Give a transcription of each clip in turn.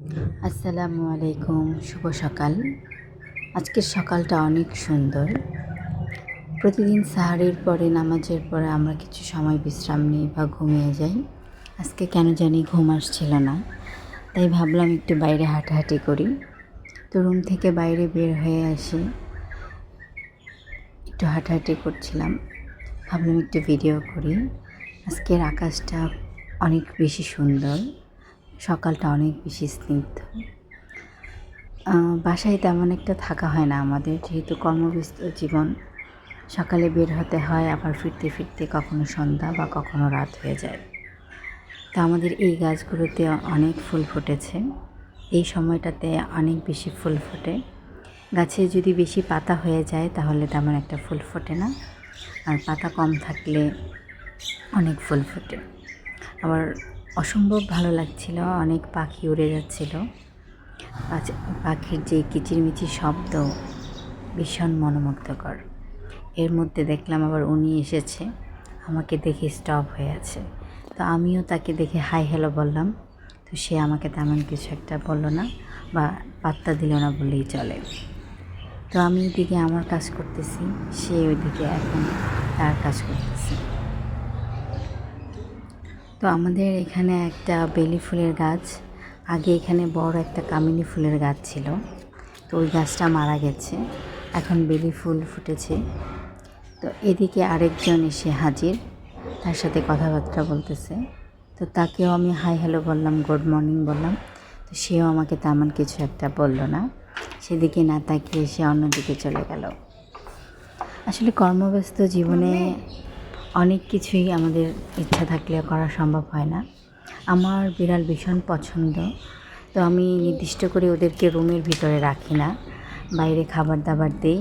আসসালামু আলাইকুম, শুভ সকাল। আজকের সকালটা অনেক সুন্দর। প্রতিদিন সাহারির পরে, নামাজের পরে আমরা কিছু সময় বিশ্রাম নিই বা ঘুমিয়ে যাই। আজকে কেন জানি ঘুম আসছিল না, তাই ভাবলাম একটু বাইরে হাঁটাহাঁটি করি। তো রুম থেকে বাইরে বের হয়ে আসি। একটু হাঁটাহাঁটি করছিলাম। ভাবলাম একটু ভিডিও করি। আজকের আকাশটা অনেক বেশি সুন্দর। সকালটা অনেক বেশি স্নিগ্ধ। বাসায় তেমন একটা থাকা হয় না আমাদের, যেহেতু কর্মব্যস্ত জীবন। সকালে বের হতে হয়, আবার ফিরতে ফিরতে কখনো সন্ধ্যা বা কখনো রাত হয়ে যায়। তো আমাদের এই গাছগুলোতে অনেক ফুল ফুটেছে। এই সময়টাতে অনেক বেশি ফুল ফোটে। গাছে যদি বেশি পাতা হয়ে যায়, তাহলে তেমন একটা ফুল ফোটে না। আর পাতা কম থাকলে অনেক ফুল ফোটে। আবার অসম্ভব ভালো লাগছিল, অনেক পাখি উড়ে যাচ্ছিল। পাখির যে কিচিরমিচির শব্দ ভীষণ মনোমুগ্ধকর। এর মধ্যে দেখলাম আবার উনি এসেছে, আমাকে দেখে স্টপ হয়ে আছে। তো আমিও তাকে দেখে হাই হ্যালো বললাম, তো সে আমাকে তেমন কিছু একটা বলল না বা পাত্তা দিল না বললেই চলে। তো আমি এদিকে আমার কাজ করতেছি, সে ওইদিকে এখন তার কাজ করতেছে। তো আমাদের এখানে একটা বেলি ফুলের গাছ, আগে এখানে বড় একটা কামিনী ফুলের গাছ ছিল। তো ওই গাছটা মারা গেছে, এখন বেলি ফুল ফুটেছে। তো এদিকে আরেকজন এসে হাজির, তার সাথে কথাবার্তা বলতেছে। তো তাকেও আমি হাই হ্যালো বললাম, গুড মর্নিং বললাম। তো সেও আমাকে তেমন কিছু একটা বলল না। সেদিকে না তাকিয়ে সে অন্যদিকে চলে গেল। আসলে কর্মব্যস্ত জীবনে অনেক কিছুই আমাদের ইচ্ছা থাকলে করা সম্ভব হয় না। আমার বিড়াল ভীষণ পছন্দ। তো আমি নির্দিষ্ট করে ওদেরকে রুমের ভিতরে রাখি না। বাইরে খাবার দাবার দিই,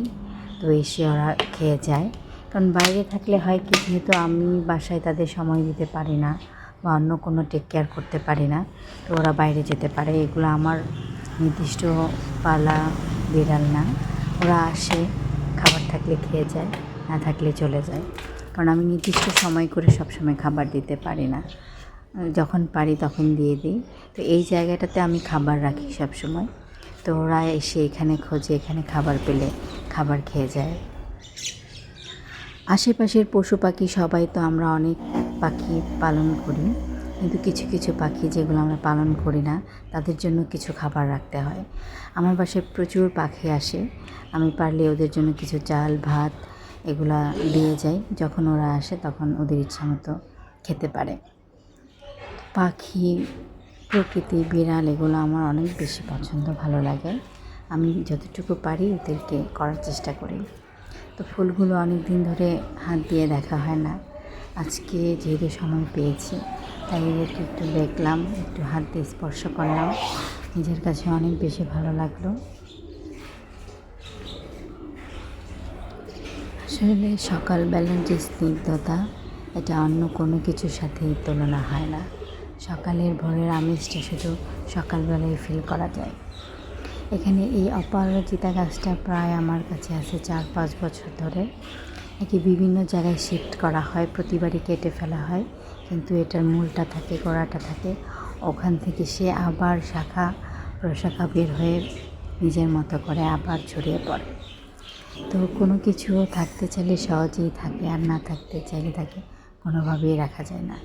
তো এসে ওরা খেয়ে যায়। কারণ বাইরে থাকলে হয় কি, যেহেতু আমি বাসায় তাদের সময় দিতে পারি না বা অন্য কোনো টেক কেয়ার করতে পারি না, তো ওরা বাইরে যেতে পারে। এগুলো আমার নির্দিষ্ট পালা বিড়াল না। ওরা আসে, খাবার থাকলে খেয়ে যায়, না থাকলে চলে যায়। কারণ আমি নির্দিষ্ট সময় করে সব সময় খাবার দিতে পারি না। যখন পারি তখন দিয়ে দিই। তো এই জায়গাটাতে আমি খাবার রাখি সব সময় তো ওরা এসে এখানে খোঁজে, এখানে খাবার পেলে খাবার খেয়ে যায়। আশেপাশের পশু পাখি সবাই তো আমরা অনেক পাখি পালন করি। কিন্তু কিছু কিছু পাখি যেগুলো আমরা পালন করি না, তাদের জন্য কিছু খাবার রাখতে হয়। আমার বাসায় প্রচুর পাখি আসে। আমি পারলে ওদের জন্য কিছু চাল, ভাত এগুলা দিয়ে যাই। যখন ওরা আসে তখন ওদের ইচ্ছা মতো খেতে পারে। পাখি, প্রকৃতি, বিড়াল এগুলো আমার অনেক বেশি পছন্দ, ভালো লাগে। আমি যতটুকু পারি ওদেরকে করার চেষ্টা করি। তো ফুলগুলো অনেক দিন ধরে হাত দিয়ে দেখা হয় না। আজকে যেহেতু সময় পেয়েছি, তাই এদেরকে একটু দেখলাম, একটু হাত দিয়ে স্পর্শ করলাম। নিজের কাছে অনেক বেশি ভালো লাগল। আসলে সকালবেলার যে স্নিগ্ধতা, এটা অন্য কোনো কিছুর সাথে তুলনা হয় না। সকালের ভোরের আমেজটা শুধু সকালবেলায় ফিল করা যায়। এখানে এই অপরাজিতা গাছটা প্রায় আমার কাছে আছে চার পাঁচ বছর ধরে। একে বিভিন্ন জায়গায় শিফট করা হয়, প্রতিবারই কেটে ফেলা হয়। কিন্তু এটার মূলটা থাকে, গোড়াটা থাকে। ওখান থেকে সে আবার শাখা, প্রশাখা বের হয়ে নিজের মতো করে আবার ছড়িয়ে পড়ে। তো কোনো কিছু থাকতে চাইলে সহজেই থাকে, আর না থাকতে চাইলে তাকে কোনোভাবেই রাখা যায় না।